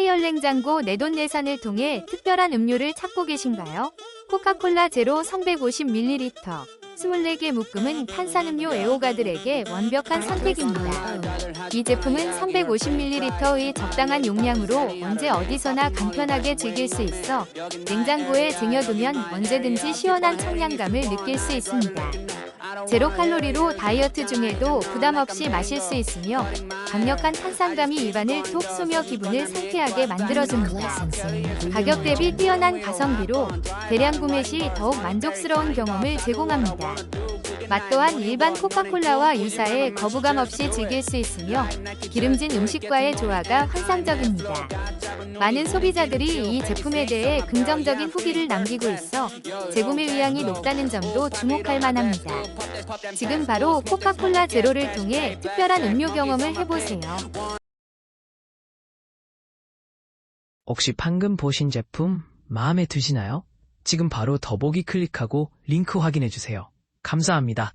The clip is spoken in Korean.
하이얼 냉장고 내돈내산을 통해 특별한 음료를 찾고 계신가요? 코카콜라 제로 1150ml 24개 묶음은 탄산음료 애호가들에게 완벽한 선택입니다. 이 제품은 350ml의 적당한 용량으로 언제 어디서나 간편하게 즐길 수 있어 냉장고에 쟁여두면 언제든지 시원한 청량감을 느낄 수 있습니다. 제로 칼로리로 다이어트 중에도 부담 없이 마실 수 있으며 강력한 탄산감이 입안을 톡 쏘며 기분을 상쾌하게 만들어줍니다. 가격 대비 뛰어난 가성비로 대량 구매 시 더욱 만족스러운 경험을 제공합니다. 맛 또한 일반 코카콜라와 유사해 거부감 없이 즐길 수 있으며 기름진 음식과의 조화가 환상적입니다. 많은 소비자들이 이 제품에 대해 긍정적인 후기를 남기고 있어 재구매 의향이 높다는 점도 주목할 만합니다. 지금 바로 코카콜라 제로를 통해 특별한 음료 경험을 해보세요. 혹시 방금 보신 제품 마음에 드시나요? 지금 바로 더보기 클릭하고 링크 확인해 주세요. 감사합니다.